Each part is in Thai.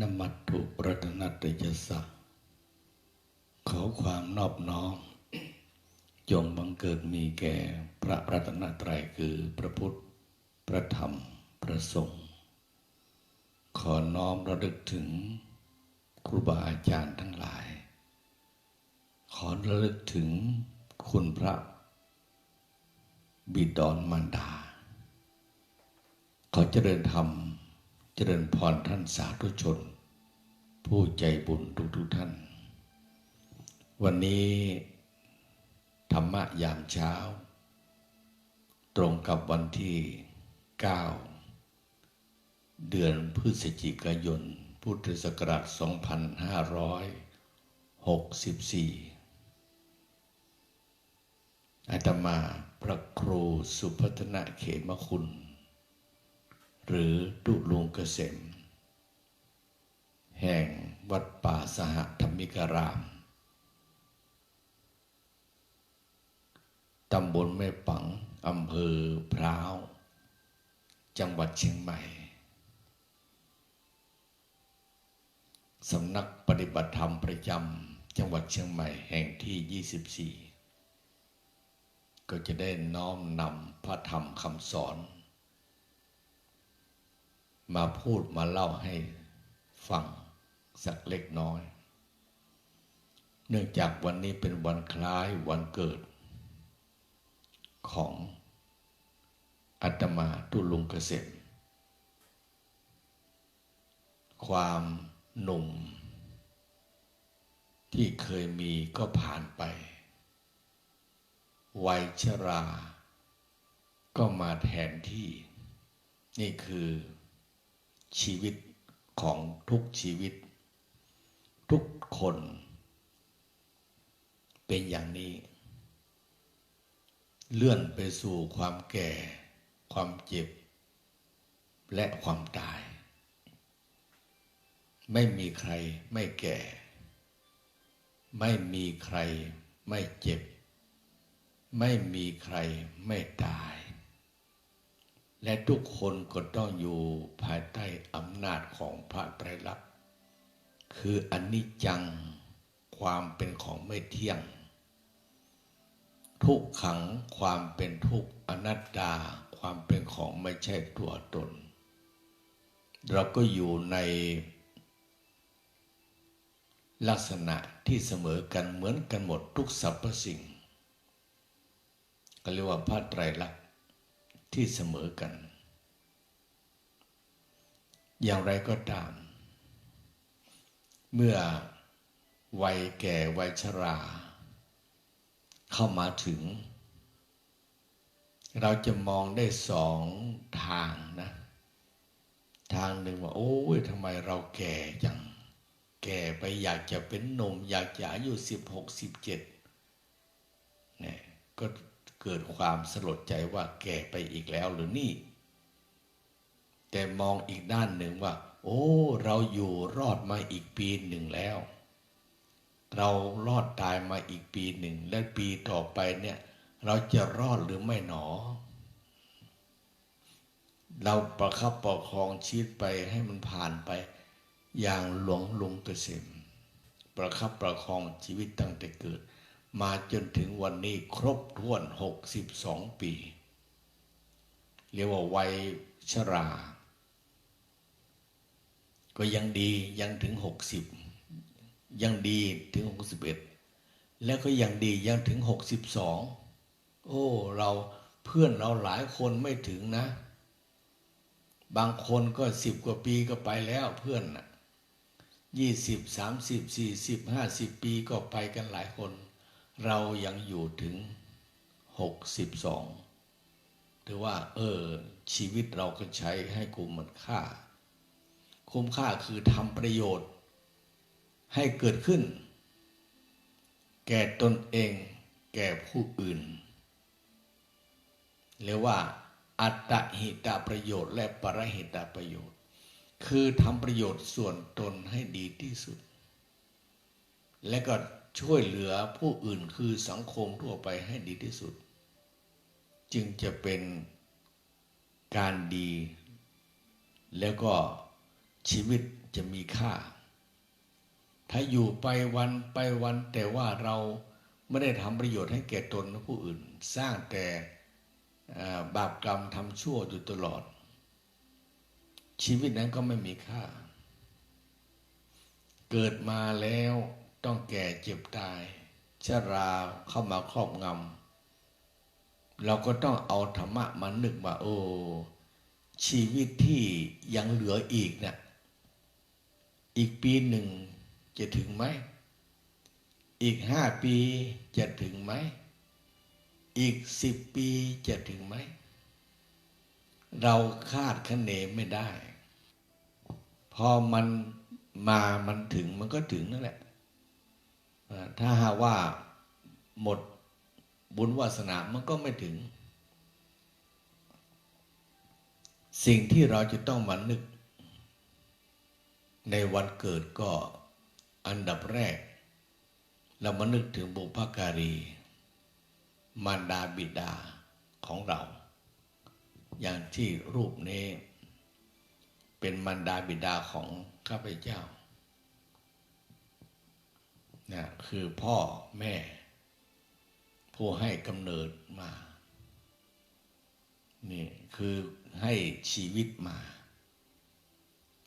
นมัตถุรัตนตยสักขอความนอบน้อมจงบังเกิดมีแก่พระรัตนตรัยคือพระพุทธ พระธรรม พระสงฆ์ ขอน้อมระลึกถึงครูบาอาจารย์ทั้งหลาย ขอระลึกถึงคุณพระบิดรมารดา ขอเจริญธรรม จริญพรท่านสาธุชน ผู้ใจบุญทุกทุกท่าน วันนี้ธรรมะยามเช้า ตรงกับวันที่ 9 เดือนพฤศจิกายน พุทธศักราช 2564อาตมาพระครูสุพัฒนะเขมคุณ หรือดุลุงเกษม แห่งวัดป่าสหธรรมิการาม ตำบลแม่ปัง อำเภอพร้าว จังหวัดเชียงใหม่ สำนักปฏิบัติธรรมประจำจังหวัดเชียงใหม่แห่งที่ 24 ก็จะได้น้อมนำพระธรรมคำสอน มาพูดมาเล่าให้ฟังสักเล็กน้อย เนื่องจากวันนี้เป็นวันคล้ายวันเกิด ของอาตมาตุลุงเกษมความหนุ่ม ที่เคยมีก็ผ่านไป วัยชรา ก็มาแทนที่ นี่คือ ชีวิตของทุกชีวิต ทุกคน เป็นอย่างนี้ เลื่อนไปสู่ความแก่ ความเจ็บ และความตาย ไม่มีใครไม่แก่ ไม่มีใครไม่เจ็บ ไม่มีใครไม่ตาย และทุกคนก็ต้องอยู่ภายใต้อำนาจของพระไตรลักษณ์คืออนิจจังความเป็นของไม่เที่ยง ทุกขังความเป็นทุกอนัตตาความเป็นของไม่ใช่ตัวตน เราก็อยู่ในลักษณะที่เสมอกันเหมือนกันหมดทุกสรรพสิ่ง ก็เรียกว่าพระไตรลักษณ์ ที่เสมอกัน อย่างไรก็ตาม เมื่อวัยแก่วัยชรา เข้ามาถึง เราจะมองได้สองทางนะ ทางหนึ่งว่า โอ้ยทำไมเราแก่จัง แก่ไปอยากจะเป็นหนุ่ม อยากจะอายุสิบหกสิบเจ็ดเนี่ยก็ เกิดความสลดใจว่าแก่ไปอีกแล้วหรือนี่ แต่มองอีกด้านหนึ่งว่า โอ้ เราอยู่รอดมาอีกปีหนึ่งแล้ว เรารอดตายมาอีกปีหนึ่ง และปีต่อไปเนี่ย เราจะรอดหรือไม่หนอ เราประคับประคองชีวิตไปให้มันผ่านไป อย่างหลวงลุงเกษมประคับประคองชีวิตตั้งแต่เกิด มาจนถึงวันนี้ครบถ้วนหกสิบสองปี เรียกว่าวัยชรา ก็ยังดียังถึงหกสิบยังดีถึงหกสิบเอ็ดแล้วก็ยังดียังถึงหกสิบสองโอ้ เราเพื่อนเราหลายคนไม่ถึงนะ บางคนก็สิบกว่าปีก็ไปแล้วเพื่อนยี่สิบสามสิบสี่สิบห้าสิบปีก็ไปกันหลายคน เรายังอยู่ถึงหกสิบสองถือว่า เออ ชีวิตเราก็ใช้ให้คุ้มค่า คุ้มค่าคือทำประโยชน์ ให้เกิดขึ้น แก่ตนเอง แก่ผู้อื่นเรียกว่า อัตหิตประโยชน์และปรหิตประโยชน์ คือทำประโยชน์ส่วนตนให้ดีที่สุด และก็ ช่วยเหลือผู้อื่นคือสังคมทั่วไปให้ดีที่สุด จึงจะเป็นการดี แล้วก็ชีวิตจะมีค่า ถ้าอยู่ไปวันไปวันแต่ว่าเราไม่ได้ทำประโยชน์ให้แก่ตนและผู้อื่น สร้างแต่บาปกรรมทำชั่วอยู่ตลอด ชีวิตนั้นก็ไม่มีค่า เกิดมาแล้ว ต้องแก่เจ็บตายชราเข้ามาครอบงำเราก็ต้องเอาธรรมะมานึกว่าโอ้ชีวิตที่ยังเหลืออีกเนะี่ยอีกปีหนึ่งจะถึงไหม อีกห้าปีจะถึงไหม อีกสิบปีจะถึงไหม เราคาดคะเนไม่ได้ พอมันมามันถึงมันก็ถึงนั่นแหละ ถ้าหากว่าหมดบุญวาสนามันก็ไม่ถึง สิ่งที่เราจะต้องมานึก ในวันเกิดก็อันดับแรก เรามานึกถึงบุพการี มารดาบิดาของเรา อย่างที่รูปนี้ เป็นมารดาบิดาของข้าพเจ้า นะคือพ่อแม่ ผู้ให้กำเนิดมา นี่คือให้ชีวิตมา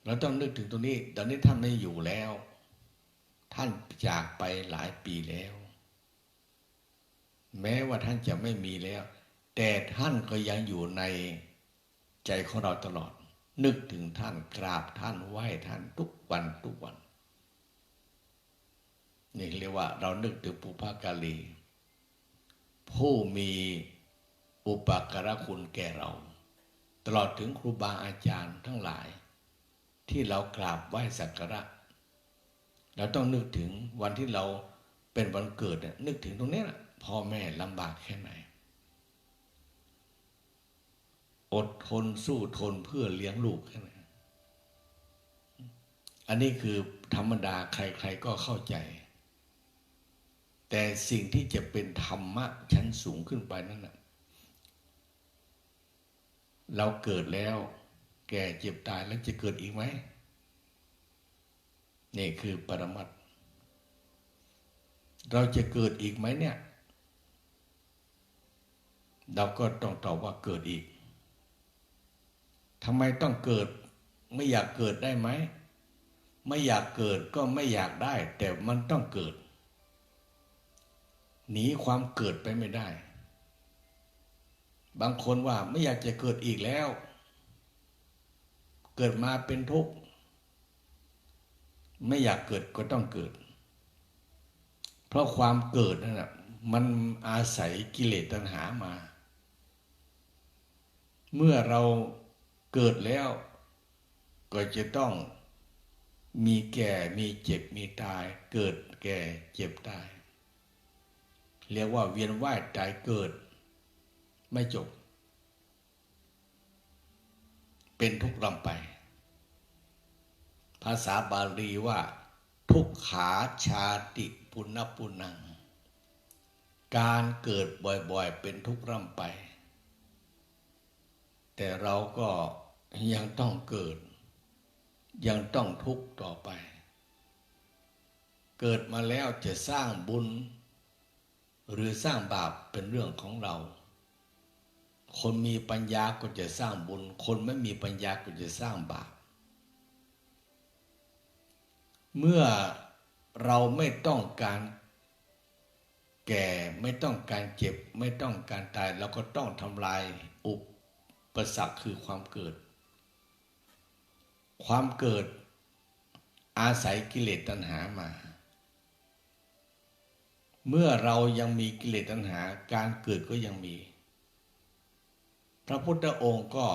เราต้องนึกถึงตรงนี้ ตอนนี้ท่านไม่อยู่แล้ว ท่านจากไปหลายปีแล้ว แม้ว่าท่านจะไม่มีแล้ว แต่ท่านก็ยังอยู่ในใจของเราตลอด นึกถึงท่านกราบท่านไหว้ท่านทุกวันทุกวัน นี่เรียกว่าเรานึกถึงปุพากาลี ผู้มีอุปการะคุณแก่เรา ตลอดถึงครูบาอาจารย์ทั้งหลาย ที่เรากราบไหว้สักการะ เราต้องนึกถึงวันที่เราเป็นวันเกิดเนี่ยนึกถึงตรงนี้แหละพ่อแม่ลำบากแค่ไหน อดทนสู้ทนเพื่อเลี้ยงลูกแค่ไหนอันนี้คือธรรมดาใครๆก็เข้าใจ แต่สิ่งที่จะเป็นธรรมะชั้นสูงขึ้นไปนั่นแหะเราเกิดแล้ว แก่เจ็บตายแล้วจะเกิดอีกไหมนี่คือปรมัตเราจะเกิดอีกไหมเนี่ย เราก็ต้องตอบว่าเกิดอีกทำไมต้องเกิด ไม่อยากเกิดได้ไหม ไม่อยากเกิดก็ไม่อยากได้ แต่มันต้องเกิด หนีความเกิดไปไม่ได้ บางคนว่าไม่อยากจะเกิดอีกแล้ว เกิดมาเป็นทุกข์ ไม่อยากเกิดก็ต้องเกิด เพราะความเกิดนั่นแหะมันอาศัยกิเลสตัณหามา เมื่อเราเกิดแล้ว ก็จะต้องมีแก่มีเจ็บมีตาย เกิดแก่เจ็บตาย เรียกว่าเวียนว่ายตายเกิด ไม่จบ เป็นทุกข์ลำไป ภาษาบาลีว่า ทุกขาชาติปุณปุนัง การเกิดบ่อยๆ เป็นทุกข์ร่ำไป แต่เราก็ยังต้องเกิด ยังต้องทุกข์ต่อไป เกิดมาแล้วจะสร้างบุญ หรือสร้างบาปเป็นเรื่องของเรา คนมีปัญญาก็จะสร้างบุญ คนไม่มีปัญญาก็จะสร้างบาป เมื่อเราไม่ต้องการแก่ไม่ต้องการเจ็บไม่ต้องการตายเราก็ต้องทำลายอุปสรรคคือความเกิด ความเกิดอาศัยกิเลสตัณหามา เมื่อเรายังมีกิเลสตัณหาการเกิดก็ยังมี พระพุทธองค์ก็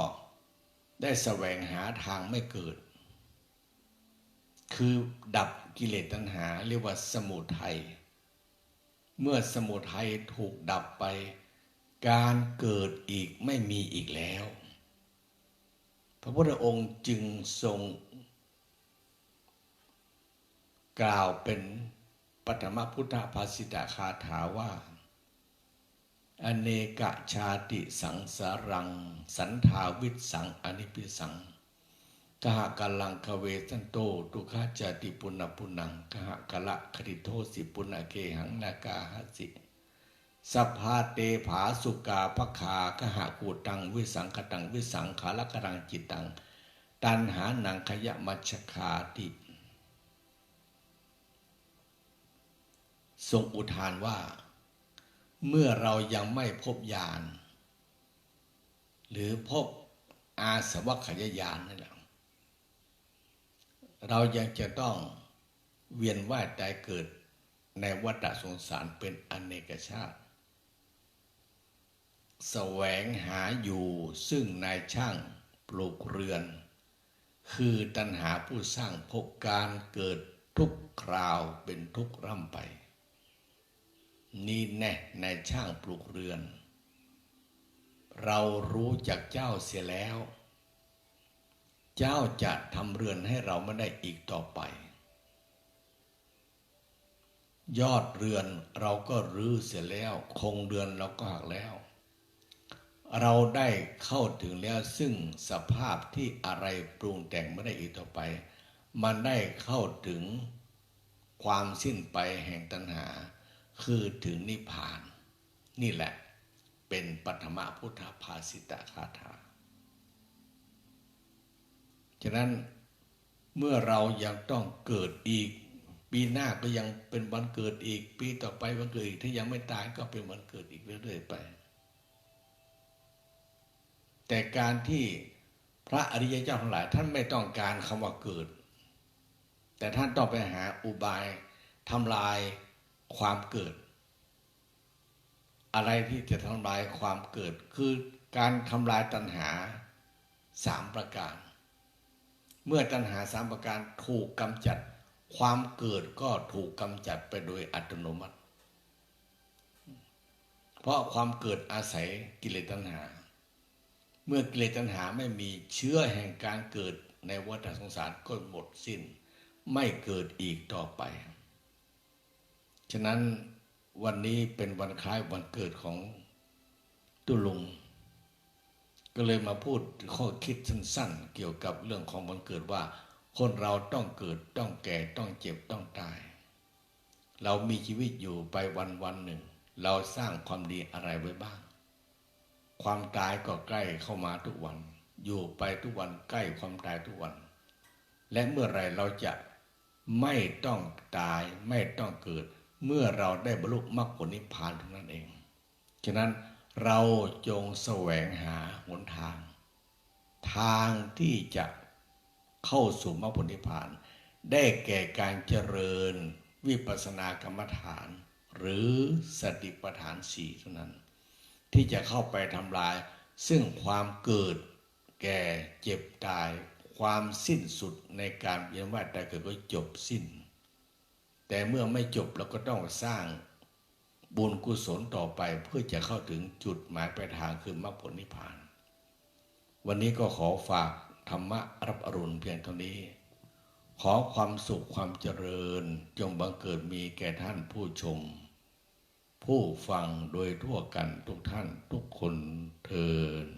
ได้แสวงหาทางไม่เกิด คือดับกิเลสตัณหาเรียกว่าสมุทัยเมื่อสมุทัยถูกดับไป การเกิดอีกไม่มีอีกแล้ว พระพุทธองค์จึงทรง กล่าวเป็น ปฐมพุทธภาษิตาคาถาว่า อเนกชาติสังสารัง สันทาวิสังอนิพิสังกหกัลลังคเวสันโตตุขาจาติปุณปุณังกหกละคติโทสิปุณเกหังนากาหสิสัพพาเตผาสุกาภคากหกูตังวิสังขตังวิสังขาลกรังจิตตัง ตันหานังขยะมัชคาติ ทรงอุทานว่า เมื่อเรายังไม่พบญาณหรือพบอาสวัคยญาณนั่นแหละเรายังจะต้องเวียนว่ายตายเกิดในวัฏสงสารเป็นอเนกชาติ แสวงหาอยู่ซึ่งนายช่างปลูกเรือน คือตัณหาผู้สร้างพบการเกิดทุกคราวเป็นทุกร่ำไป นี่แน่ในช่างปลูกเรือน เรารู้จากเจ้าเสียแล้ว เจ้าจะทำเรือนให้เราไม่ได้อีกต่อไป ยอดเรือนเราก็รื้อเสียแล้ว คงเรือนเราก็หักแล้ว เราได้เข้าถึงแล้วซึ่งสภาพที่อะไรปรุงแต่งไม่ได้อีกต่อไป มันได้เข้าถึงความสิ้นไปแห่งตัณหา คือถึงนิพพาน นี่แหละเป็นปัทมพุทธภาสิตคาถา ฉะนั้นเมื่อเรายังต้องเกิดอีก ปีหน้าก็ยังเป็นวันเกิดอีก ปีต่อไปวันเกิดอีกถ้ายังไม่ตายก็เป็นวันเกิดอีกเรื่อยๆไป แต่การที่พระอริยเจ้าทั้งหลาย ท่านไม่ต้องการคำว่าเกิด แต่ท่านต้องไปหาอุบายทำลาย ความเกิด อะไรที่จะทำลายความเกิด คือการทำลายตัณหาสามประการ เมื่อตัณหาสามประการถูกกำจัด ความเกิดก็ถูกกำจัดไปโดยอัตโนมัติ เพราะความเกิดอาศัยกิเลสตัณหา เมื่อกิเลสตัณหาไม่มีเชื้อแห่งการเกิดในวัฏสงสารก็หมดสิ้น ไม่เกิดอีกต่อไป ฉะนั้นวันนี้เป็นวันคล้ายวันเกิดของตุลุง ก็เลยมาพูดข้อคิดสั้นๆ เกี่ยวกับเรื่องของวันเกิดว่า คนเราต้องเกิดต้องแก่ต้องเจ็บต้องตาย เรามีชีวิตอยู่ไปวันวันหนึ่ง เราสร้างความดีอะไรไว้บ้าง ความตายก็ใกล้เข้ามาทุกวัน อยู่ไปทุกวันใกล้ความตายทุกวัน และเมื่อไรเราจะไม่ต้องตายไม่ต้องเกิด เมื่อเราได้บรรลุมรรคผลนิพพานเท่านั้นเอง ฉะนั้นเราจงแสวงหาหนทาง ทางที่จะเข้าสู่มรรคผลนิพพาน ได้แก่การเจริญวิปัสสนากรรมฐาน หรือสติปัฏฐานสี่เท่านั้น ที่จะเข้าไปทำลาย ซึ่งความเกิดแก่เจ็บตาย ความสิ้นสุดในการเวียนว่ายตายเกิดก็จบสิ้น แต่เมื่อไม่จบเราก็ต้องสร้างบุญกุศลต่อไปเพื่อจะเข้าถึงจุดหมายปลายทางคือมรรคผลนิพพาน วันนี้ก็ขอฝากธรรมะรับอรุณเพียงเท่านี้ ขอความสุขความเจริญจงบังเกิดมีแก่ท่านผู้ชม ผู้ฟังโดยทั่วกันทุกท่านทุกคนเทิน